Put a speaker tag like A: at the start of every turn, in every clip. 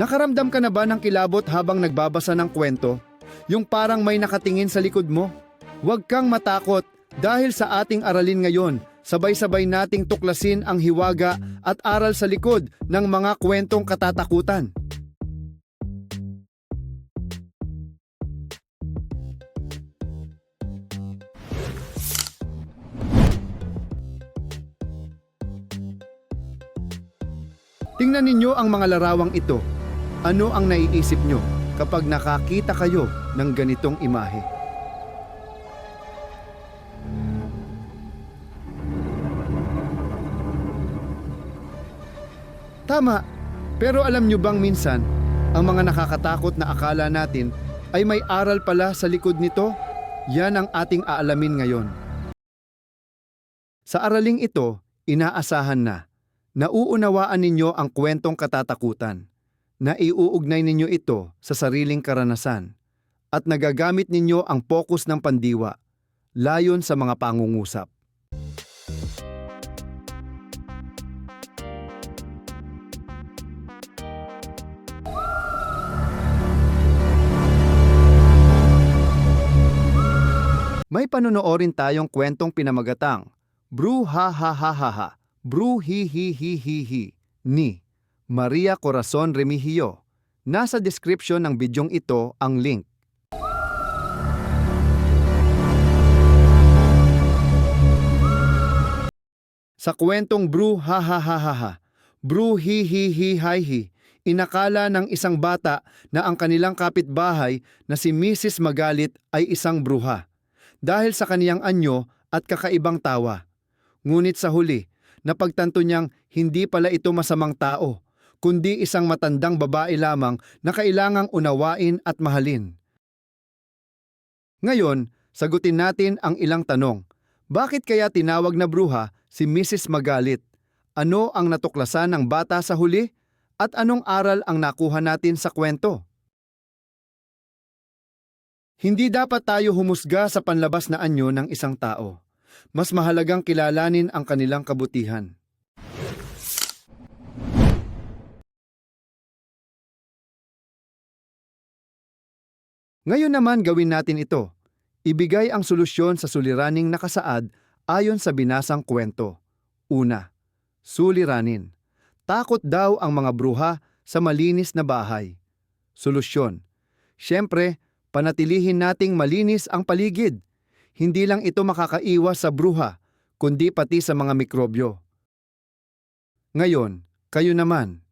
A: Nakaramdam ka na ba ng kilabot habang nagbabasa ng kwento? Yung parang may nakatingin sa likod mo? Huwag kang matakot dahil sa ating aralin ngayon, sabay-sabay nating tuklasin ang hiwaga at aral sa likod ng mga kwentong katatakutan. Tingnan ninyo ang mga larawang ito. Ano ang naiisip nyo kapag nakakita kayo ng ganitong imahe? Tama, pero alam nyo bang minsan, ang mga nakakatakot na akala natin ay may aral pala sa likod nito? Yan ang ating aalamin ngayon. Sa araling ito, inaasahan na Nauunawaan ninyo ang kwentong katatakutan, na iuugnay ninyo ito sa sariling karanasan, at nagagamit ninyo ang pokus ng pandiwa, layon sa mga pangungusap. May panonoorin tayong kwentong pinamagatang, Bru ha ha ha ha ha. Bru hi hi hi hi hi ni Maria Corazon Remigio. Nasa description ng bidyong ito ang link. Sa kwentong Bru ha ha ha ha ha, Bru hi hi hi hi hi, inakala ng isang bata na ang kanilang kapitbahay na si Mrs. Magalit ay isang bruha dahil sa kaniyang anyo at kakaibang tawa. Ngunit sa huli, napagtanto niyang hindi pala ito masamang tao, kundi isang matandang babae lamang na kailangang unawain at mahalin. Ngayon, sagutin natin ang ilang tanong. Bakit kaya tinawag na bruha si Mrs. Magalit? Ano ang natuklasan ng bata sa huli? At anong aral ang nakuha natin sa kwento? Hindi dapat tayo humusga sa panlabas na anyo ng isang tao. Mas mahalagang kilalanin ang kanilang kabutihan. Ngayon naman gawin natin ito. Ibigay ang solusyon sa suliraning nakasaad ayon sa binasang kwento. Una, suliranin. Takot daw ang mga bruha sa malinis na bahay. Solusyon. Siyempre, panatilihin nating malinis ang paligid. Hindi lang ito makakaiwas sa bruha, kundi pati sa mga mikrobyo. Ngayon, kayo naman.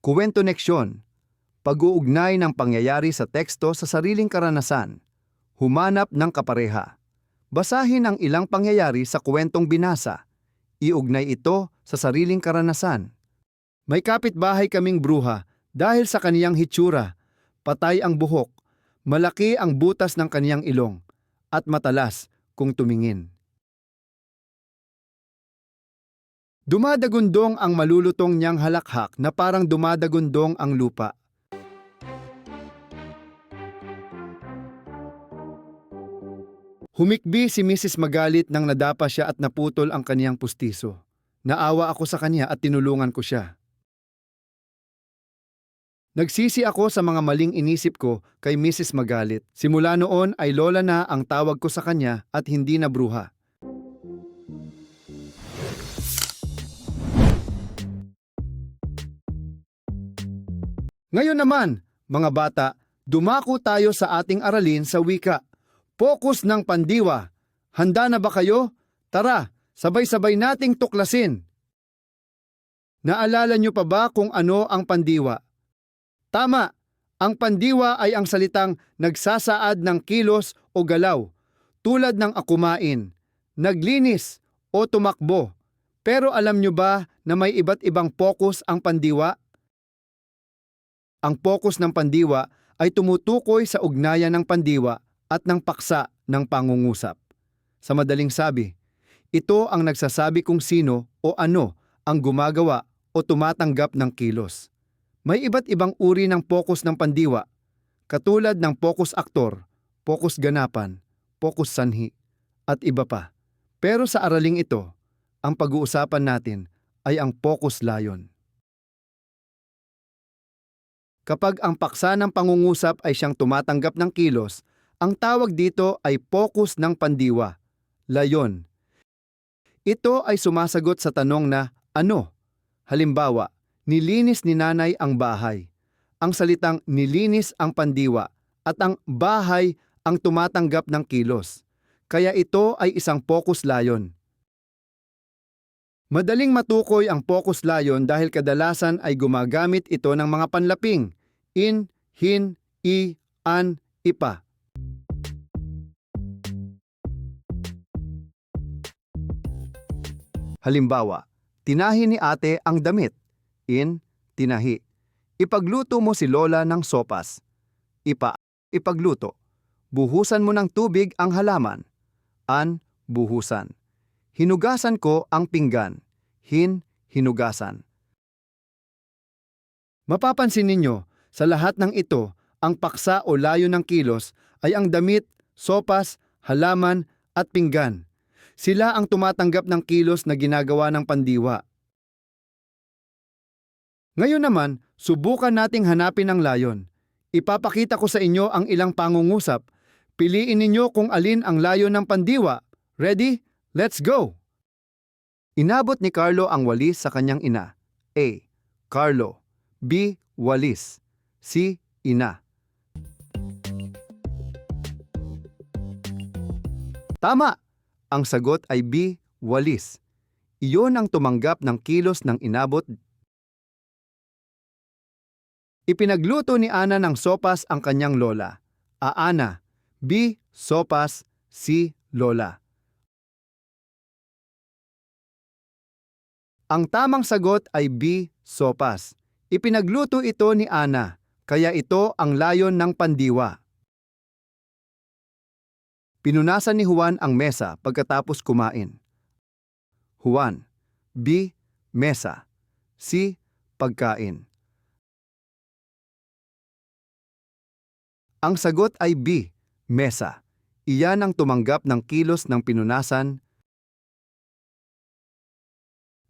A: Kuwento neksyon. Pag-uugnay ng pangyayari sa teksto sa sariling karanasan. Humanap ng kapareha. Basahin ang ilang pangyayari sa kwentong binasa. Iugnay ito sa sariling karanasan. May kapitbahay kaming bruha dahil sa kaniyang hitsura. Patay ang buhok, malaki ang butas ng kaniyang ilong, at matalas kung tumingin. Dumadagundong ang malulutong niyang halakhak na parang dumadagundong ang lupa. Humikbi si Mrs. Magalit nang nadapa siya at naputol ang kaniyang pustiso. Naawa ako sa kanya at tinulungan ko siya. Nagsisi ako sa mga maling inisip ko kay Mrs. Magalit. Simula noon ay lola na ang tawag ko sa kanya at hindi na bruha. Ngayon naman, mga bata, dumako tayo sa ating aralin sa wika. Pokus ng pandiwa. Handa na ba kayo? Tara, sabay-sabay nating tuklasin. Naalala niyo pa ba kung ano ang pandiwa? Tama, ang pandiwa ay ang salitang nagsasaad ng kilos o galaw, tulad ng akumain, naglinis o tumakbo. Pero alam nyo ba na may iba't ibang focus ang pandiwa? Ang focus ng pandiwa ay tumutukoy sa ugnayan ng pandiwa at ng paksa ng pangungusap. Sa madaling sabi, ito ang nagsasabi kung sino o ano ang gumagawa o tumatanggap ng kilos. May iba't ibang uri ng focus ng pandiwa, katulad ng focus aktor, focus ganapan, focus sanhi, at iba pa. Pero sa araling ito, ang pag-uusapan natin ay ang focus layon. Kapag ang paksa ng pangungusap ay siyang tumatanggap ng kilos, ang tawag dito ay focus ng pandiwa, layon. Ito ay sumasagot sa tanong na ano? Halimbawa, nilinis ni nanay ang bahay. Ang salitang nilinis ang pandiwa at ang bahay ang tumatanggap ng kilos. Kaya ito ay isang focus layon. Madaling matukoy ang focus layon dahil kadalasan ay gumagamit ito ng mga panlaping in, hin, i, an, ipa. Halimbawa, tinahi ni ate ang damit. In, tinahi. Ipagluto mo si lola ng sopas. Ipa, ipagluto. Buhusan mo ng tubig ang halaman. An, buhusan. Hinugasan ko ang pinggan. Hin, hinugasan. Mapapansin ninyo, sa lahat ng ito, ang paksa o layo ng kilos ay ang damit, sopas, halaman at pinggan. Sila ang tumatanggap ng kilos na ginagawa ng pandiwa. Ngayon naman, subukan nating hanapin ang layon. Ipapakita ko sa inyo ang ilang pangungusap. Piliin ninyo kung alin ang layon ng pandiwa. Ready? Let's go! Inabot ni Carlo ang walis sa kanyang ina. A. Carlo. B. Walis. C. Ina. Tama! Ang sagot ay B. Walis. Iyon ang tumanggap ng kilos ng inabot. Ipinagluto ni Ana ng sopas ang kanyang lola. A. Ana. B. Sopas. C. Lola. Ang tamang sagot ay B. Sopas. Ipinagluto ito ni Ana, kaya ito ang layon ng pandiwa. Pinunasan ni Juan ang mesa pagkatapos kumain. Juan. B. Mesa. C. Pagkain. Ang sagot ay B. Mesa. Iyan ang tumanggap ng kilos ng pinunasan.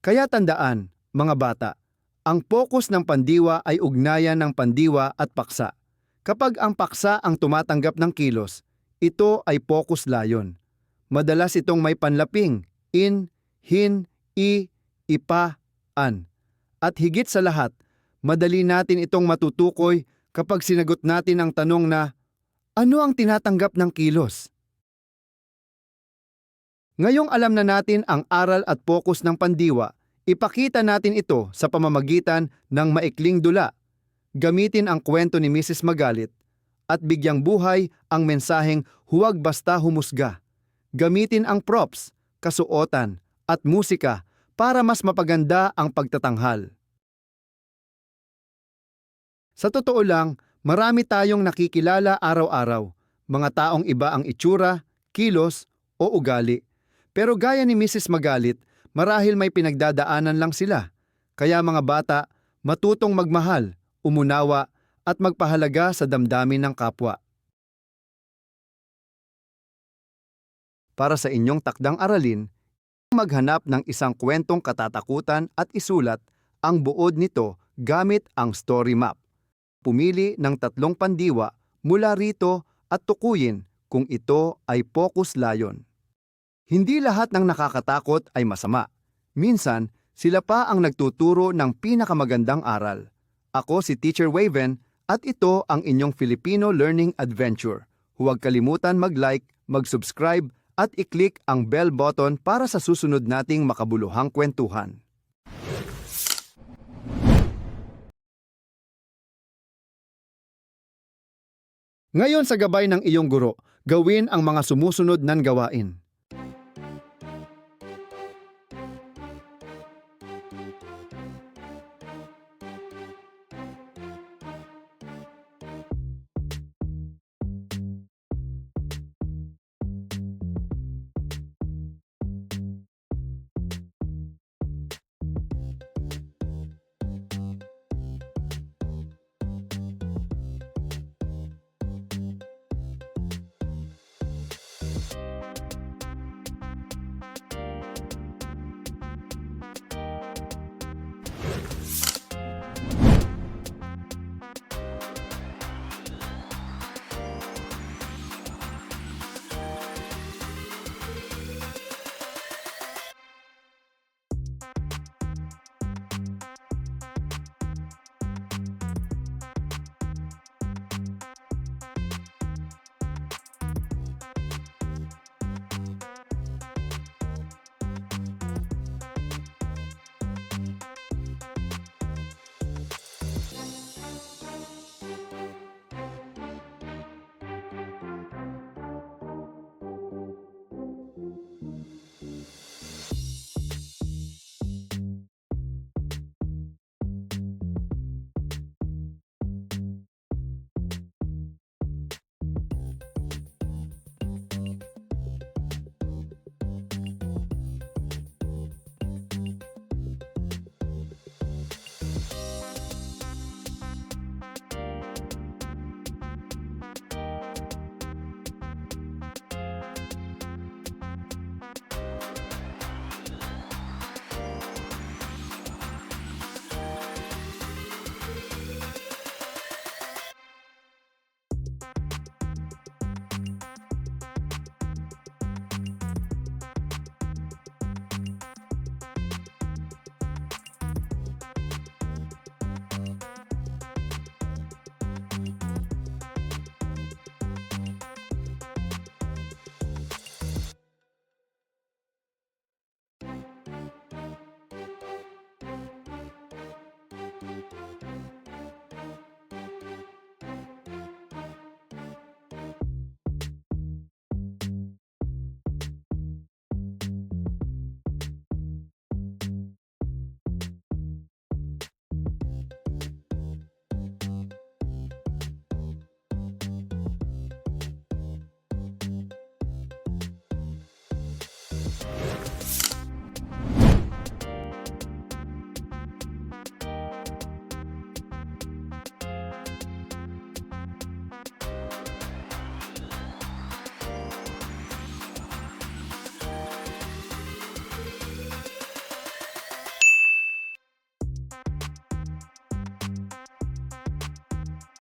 A: Kaya tandaan, mga bata, ang focus ng pandiwa ay ugnayan ng pandiwa at paksa. Kapag ang paksa ang tumatanggap ng kilos, ito ay focus layon. Madalas itong may panlaping, in, hin, i, ipa, an. At higit sa lahat, madali natin itong matutukoy kapag sinagot natin ang tanong na, ano ang tinatanggap ng kilos? Ngayong alam na natin ang aral at focus ng pandiwa, ipakita natin ito sa pamamagitan ng maikling dula. Gamitin ang kwento ni Mrs. Magalit at bigyang buhay ang mensaheng huwag basta humusga. Gamitin ang props, kasuotan, at musika para mas mapaganda ang pagtatanghal. Sa totoo lang, marami tayong nakikilala araw-araw, mga taong iba ang itsura, kilos, o ugali. Pero gaya ni Mrs. Magalit, marahil may pinagdadaanan lang sila. Kaya mga bata, matutong magmahal, umunawa, at magpahalaga sa damdamin ng kapwa. Para sa inyong takdang aralin, maghanap ng isang kwentong katatakutan at isulat ang buod nito gamit ang story map. Pumili ng tatlong pandiwa mula rito at tukuyin kung ito ay focus layon. Hindi lahat ng nakakatakot ay masama. Minsan, sila pa ang nagtuturo ng pinakamagandang aral. Ako si Teacher Waven at ito ang inyong Filipino Learning Adventure. Huwag kalimutan mag-like, mag-subscribe at i-click ang bell button para sa susunod nating makabuluhang kwentuhan. Ngayon sa gabay ng iyong guro, gawin ang mga sumusunod nan gawain.